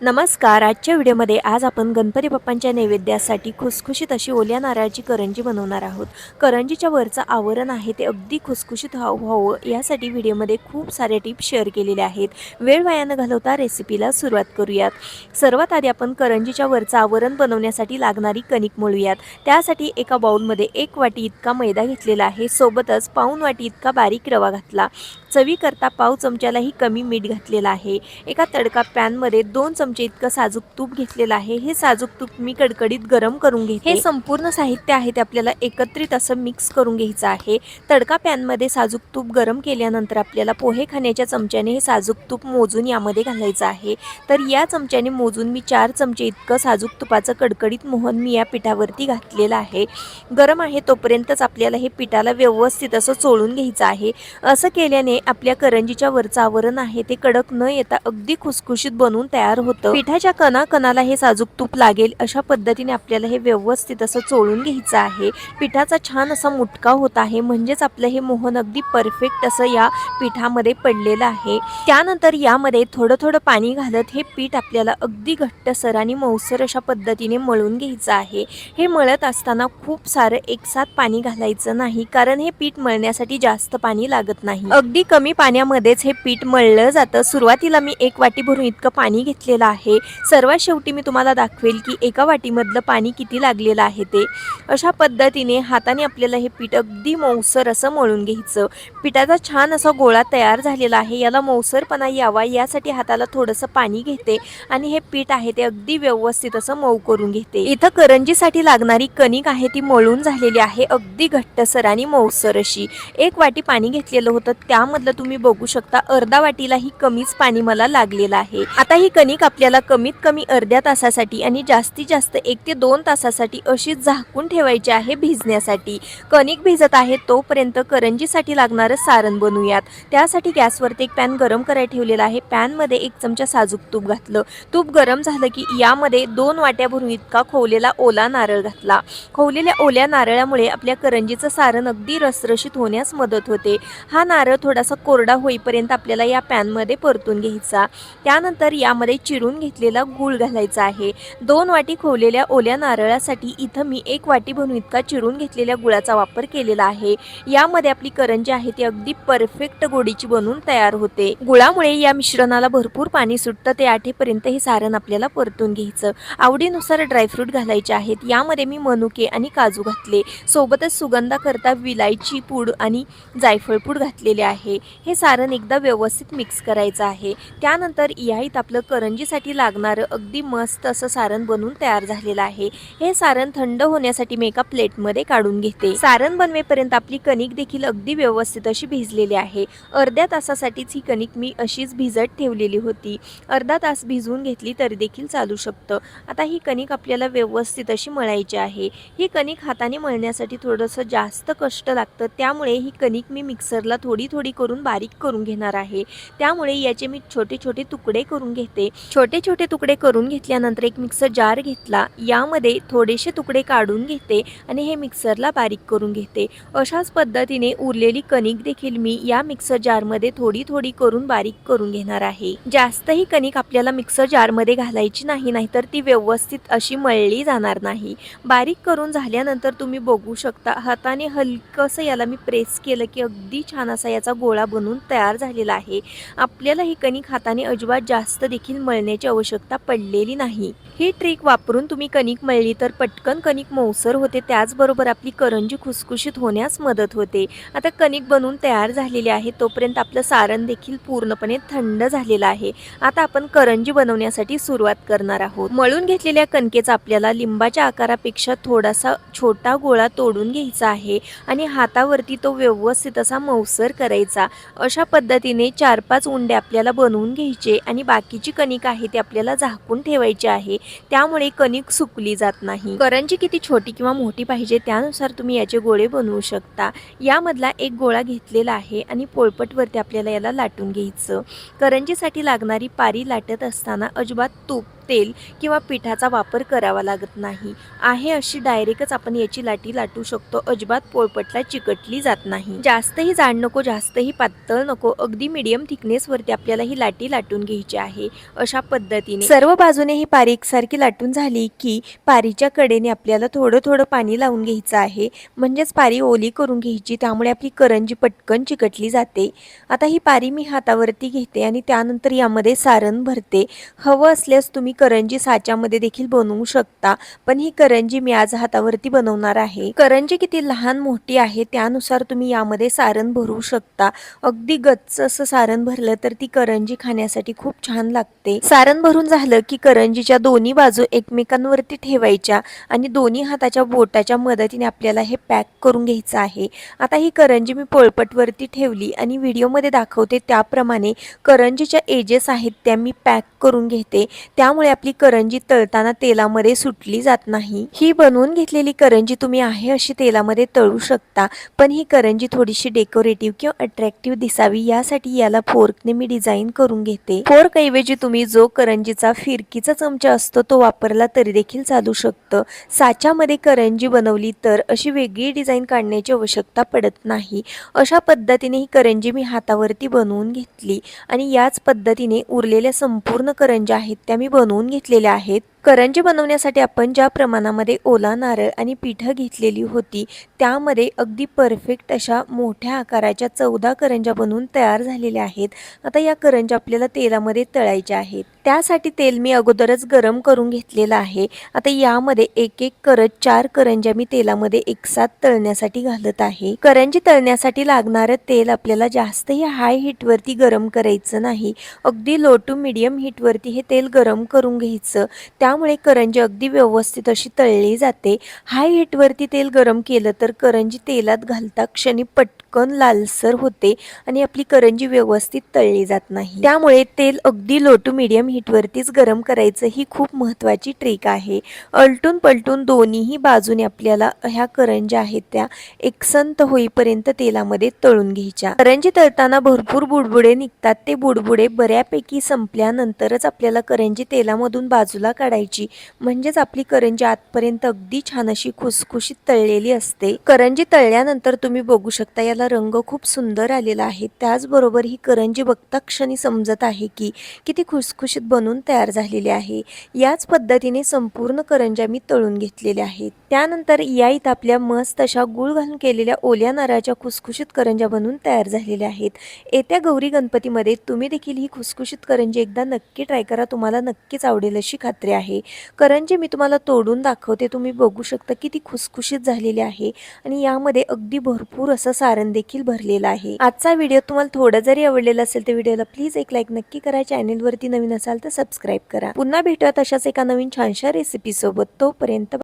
नमस्कार आजच्या व्हिडिओमध्ये आज आपण गणपती बाप्पांच्या नैवेद्यासाठी खुसखुशीत अशी ओल्या नारळाची करंजी बनवणार आहोत. करंजीच्या वरचं आवरण आहे ते अगदी खुसखुशीत व्हावं व्हावं यासाठी व्हिडिओमध्ये खूप सारे टिप्स शेअर केलेले आहेत. वेळ वाया न घालवता रेसिपीला सुरुवात करूयात. सर्वात आधी आपण करंजीच्या वरचं आवरण बनवण्यासाठी लागणारी कणिक मळूयात. त्यासाठी एका बाऊलमध्ये एक वाटी इतका मैदा घेतलेला आहे. सोबतच पाऊन वाटी इतका बारीक रवा घातला. चवीकरता पाव चमच्यालाही कमी मीठ घातलेलं आहे. एका तडका पॅनमध्ये दोन चमचे इतकं साजूक तूप घेतलेलं आहे. हे साजूक तूप मी कडकडीत गरम करून घेते. हे संपूर्ण साहित्य आहे ते आपल्याला एकत्रित असं मिक्स करून घ्यायचं आहे. तडका पॅनमध्ये साजूक तूप गरम केल्यानंतर आपल्याला पोहे खाण्याच्या चमच्याने हे साजूक तूप मोजून यामध्ये घालायचं आहे. तर या चमच्याने मोजून मी चार चमचे इतकं साजूक तुपाचं कडकडीत मोहन मी या पिठावरती घातलेलं आहे. गरम आहे तोपर्यंतच आपल्याला हे पिठाला व्यवस्थित असं चोळून घ्यायचं आहे. असं केल्याने आपल्या करंजीच्या वरचं आवरण आहे ते कडक न येता अगदी खुसखुशीत बनवून तयार होतं पिठाच्या कणा कणाला हे साजूक तूप लागेल अशा पद्धतीने आपल्याला हे व्यवस्थित असं चोळून घ्यायचं आहे. पिठाचा छान असा मुटका होत आहे. म्हणजेच आपलं हे मोहन अगदी परफेक्ट असं या पिठामध्ये पडलेलं आहे. त्यानंतर यामध्ये थोडं थोडं पाणी घालत हे पीठ आपल्याला अगदी घट्टसर आणि मऊसर अशा पद्धतीने मळून घ्यायचं आहे. हे मळत असताना खूप सारं एकसाथ पाणी घालायचं नाही कारण हे पीठ मळण्यासाठी जास्त पाणी लागत नाही. अगदी कमी पाण्यामध्येच हे पीठ मळलं जातं. सुरुवातीला मी एक वाटी भरून इतकं पाणी घेतलेलं आहे. सर्वात शेवटी मी तुम्हाला दाखवेल की एका वाटीमधलं पाणी किती लागलेलं आहे ते. अशा पद्धतीने हाताने आपल्याला हे पीठ अगदी मऊसर असं मळून घ्यायचं. पिठाचा छान असा गोळा तयार झालेला आहे. याला मऊसरपणा यावा यासाठी हाताला थोडंसं पाणी घेते आणि हे पीठ आहे ते अगदी व्यवस्थित असं मऊ करून घेते. इथं करंजीसाठी लागणारी कणिक आहे ती मळून झालेली आहे अगदी घट्टसर आणि मऊसर अशी. एक वाटी पाणी घेतलेलं होतं त्यामधलं तुम्ही बघू शकता अर्धा वाटीलाही कमीच पाणी मला लागलेलं आहे. आता ही कणिक आपल्याला कमीत कमी अर्ध्या तासासाठी आणि जास्तीत जास्त एक ते दोन तासासाठी अशी झाकून ठेवायची आहे भिजण्यासाठी. कणिक भिजत आहे तोपर्यंत करंजीसाठी लागणारं सारण बनवूयात. त्यासाठी गॅसवरती एक पॅन गरम करायला ठेवलेला आहे. पॅनमध्ये एक चमचा साजूक तूप घातलं. तूप गरम झालं की यामध्ये दोन वाट्या भरून इतका खोवलेला ओला नारळ घातला. खोवलेल्या ओल्या नारळामुळे आपल्या करंजीचं सारण अगदी रसरशीत होण्यास मदत होते. हा नारळ थोडासा कोरडा होईपर्यंत आपल्याला या पॅनमध्ये परतून घ्यायचा. त्यानंतर यामध्ये चिरून घेतलेला गूळ घालायचा आहे. दोन वाटी खोवलेल्या ओल्या नारळासाठी इथं मी एक वाटी भरून इतका चिरून घेतलेल्या गुळाचा वापर केलेला आहे. यामध्ये आपली करंजी आहे ती अगदी परफेक्ट गोडीची बनून तयार होते. गुळामुळे या मिश्रणाला भरपूर पाणी सुटतं ते आठेपर्यंत हे सारण आपल्याला परतून घ्यायचं. आवडीनुसार ड्रायफ्रूट घालायचे आहेत. यामध्ये मी मनुके आणि काजू घातले. सोबतच सुगंधाकरता विलायची पूड आणि जायफळ पूड घातलेले आहे. हे सारण एकदा व्यवस्थित मिक्स करायचं आहे. त्यानंतर याहीत आपलं बनवण्यासाठी लागणारं अगदी मस्त असं सारण बनवून तयार झालेलं आहे. हे सारण थंड होण्यासाठी मी एका प्लेटमध्ये काढून घेते. सारण बनवेपर्यंत आपली कणिक देखील अगदी व्यवस्थित अशी भिजलेली आहे. अर्ध्या तासासाठीच ही कणिक मी अशीच भिजत ठेवलेली होती. अर्धा तास भिजवून घेतली तरी देखील चालू शकतं. आता ही कणिक आपल्याला व्यवस्थित अशी मळायची आहे. ही कणिक हाताने मळण्यासाठी थोडंसं जास्त कष्ट लागतं. त्यामुळे ही कणिक मी मिक्सरला थोडी थोडी करून बारीक करून घेणार आहे. त्यामुळे याचे मी छोटे छोटे तुकडे करून घेते. छोटे छोटे छोटे तुकडे करून घेतल्यानंतर एक मिक्सर जार घेतला. यामध्ये थोडेसे तुकडे काढून घेते आणि हे मिक्सरला बारीक करून घेते. अशाच पद्धतीने उरलेली कणिक देखील मी या मिक्सर जारमध्ये थोडी थोडी करून बारीक करून घेणार आहे. जास्तही कणिक आपल्याला मिक्सर जारमध्ये घालायची नाही नाहीतर ती व्यवस्थित अशी मळली जाणार नाही. बारीक करून झाल्यानंतर तुम्ही बघू शकता हाताने हलकंसं याला मी प्रेस केलं की अगदी छान असा याचा गोळा बनून तयार झालेला आहे. आपल्याला ही कणिक हाताने अजिबात जास्त देखील करण्याची आवश्यकता पडलेली नाही. ही ट्रिक वापरून तुम्ही कणिक मळली तर पटकन कणिक मौसर होते त्याचबरोबर आपली करंजी खुसखुशीत होण्यास मदत होते. आता कणिक बनवून तयार झालेले आहे तोपर्यंत आपलं सारण देखील पूर्णपणे थंड झालेलं आहे. आता आपण करंजी बनवण्यासाठी सुरुवात करणार आहोत. मळून घेतलेल्या कणकेचा आपल्याला लिंबाच्या आकारापेक्षा थोडासा छोटा गोळा तोडून घ्यायचा आहे आणि हातावरती तो व्यवस्थित असा मौसर करायचा. अशा पद्धतीने चार पाच उंडे आपल्याला बनवून घ्यायचे आणि बाकीची कणिक आहे ती आपल्याला झाकून ठेवायचे आहे. त्यामुळे कणिक सुकली जात नाही. करंजी किती छोटी किंवा मोठी पाहिजे त्यानुसार तुम्ही याचे गोळे बनवू शकता. यामधला एक गोळा घेतलेला आहे आणि पोळपटवरती आपल्याला याला लाटून घ्यायचं. करंजीसाठी लागणारी पारी लाटत असताना अजिबात तूप तेल किंवा पिठाचा वापर करावा लागत नाही. आहे अशी डायरेक्टच आपण याची लाटी लाटू शकतो. अजिबात पोळपटला चिकटली जात नाही. जास्तही जाड नको जास्तही पातळ नको. अगदी मिडियम थिकनेसवरती आपल्याला ही लाटी लाटून घ्यायची आहे. अशा पद्धतीने सर्व बाजूने ही पारी एकसारखी लाटून झाली की पारीच्या कडेने आपल्याला थोडं थोडं पाणी लावून घ्यायचं आहे. म्हणजेच पारी ओली करून घ्यायची. त्यामुळे आपली करंजी पटकन चिकटली जाते. आता ही पारी मी हातावरती घेते आणि त्यानंतर यामध्ये सारण भरते. हवं असल्यास तुम्ही करंजी साच्यामध्ये देखील बनवू शकता. पण ही करंजी मी आज हातावरती बनवणार आहे. करंजी किती लहान मोठी आहे त्यानुसार तुम्ही यामध्ये सारण भरू शकता. अगदी गच्च असं सारण भरलं तर ती करंजी खाण्यासाठी खूप छान लागते. सारण भरून झालं की करंजीच्या दोन्ही बाजू एकमेकांवरती ठेवायच्या आणि दोन्ही हाताच्या बोटाच्या मदतीने आपल्याला हे पॅक करून घ्यायचं आहे. आता ही करंजी मी पोळपटवरती ठेवली आणि व्हिडिओमध्ये दाखवते त्याप्रमाणे करंजीच्या एजेस आहेत त्या मी पॅक करून घेते. त्यामुळे आपली करंजी तळताना तेलामध्ये सुटली जात नाही. ही बनवून घेतलेली करंजी तुम्ही आहे अशी तेलामध्ये तळू शकता पण ही करंजी थोडीशी डेकोरेटिव्ह किंवा अट्रॅक्टिव्ह दिसावी यासाठी याला फोर्कने मी डिझाईन करून घेते. फोर्क ऐवजी तुम्ही जो करंजीचा फिरकीचा चमचा असतो तो वापरला तरी देखील चालू शकतं. साच्यामध्ये करंजी बनवली तर अशी वेगळी डिझाईन काढण्याची आवश्यकता पडत नाही. अशा पद्धतीने ही करंजी मी हातावरती बनवून घेतली आणि याच पद्धतीने उरलेल्या संपूर्ण करंज्या आहेत त्या मी बनवून घेतलेल्या आहेत. करंजी बनवण्यासाठी आपण ज्या प्रमाणामध्ये ओला नारळ आणि पिठं घेतलेली होती त्यामध्ये अगदी परफेक्ट अशा मोठ्या आकाराच्या चौदा करंजा बनवून तयार झालेल्या आहेत. आता या करंज्या आपल्याला तेलामध्ये तळायच्या आहेत. त्यासाठी तेल मी अगोदरच गरम करून घेतलेलं आहे. आता यामध्ये एक एक करत चार करंज्या मी तेलामध्ये एकसाथ तळण्यासाठी घालत आहे. करंजी तळण्यासाठी लागणारं तेल आपल्याला जास्तही हाय हीटवरती गरम करायचं नाही. अगदी लो टू मिडियम हीटवरती हे तेल गरम करून घ्यायचं. त्या त्यामुळे करंजी अगदी व्यवस्थित अशी तळली जाते. हाय हीटवरती तेल गरम केलं तर करंजी तेलात घालता क्षणी पट पटकन लालसर होते आणि आपली करंजी व्यवस्थित तळली जात नाही. त्यामुळे तेल अगदी लो टू मिडियम हीटवरतीच गरम करायचं ही खूप महत्त्वाची ट्रिक आहे. अलटून पलटून दोन्हीही बाजूने आपल्याला ह्या करंज्या आहेत त्या एकसंत होईपर्यंत तेलामध्ये तळून घ्यायच्या. करंजी तळताना भरपूर बुडबुडे निघतात. ते बुडबुडे बऱ्यापैकी संपल्यानंतरच आपल्याला करंजी तेलामधून बाजूला काढायची. म्हणजेच आपली करंजी आतपर्यंत अगदी छान अशी खुसखुशीत तळलेली असते. करंजी तळल्यानंतर तुम्ही बघू शकता याला रंग खूप सुंदर आलेला आहे. त्याचबरोबर ही करंजी बघता क्षणी समजत आहे की किती खुसखुशीत बनून तयार झालेली आहे. याच पद्धतीने संपूर्ण करंज्या मी तळून घेतलेल्या आहेत. त्यानंतर या इथं आपल्या मस्त अशा गुळ घालून केलेल्या ओल्या नारळाच्या खुसखुशीत करंज्या बनवून तयार झालेल्या आहेत. येत्या गौरी गणपतीमध्ये तुम्ही देखील ही खुसखुशीत करंजी एकदा नक्की ट्राय करा. तुम्हाला नक्कीच आवडेल अशी खात्री आहे. करंजी मी तुम्हाला तोडून दाखवते. तुम्ही बघू शकता किती खुसखुशीत झालेली आहे. आणि यामध्ये अगदी भरपूर असं सारण देखील भरलेला आहे. आजचा व्हिडिओ तुम्हाला थोडा जरी आवडलेला असेल तर व्हिडिओला प्लीज एक लाईक नक्की करा. चॅनेलवरती नवीन असाल तर सबस्क्राईब करा. पुन्हा भेटूयात अशाच एका नवीन छानशा रेसिपी सोबत. तोपर्यंत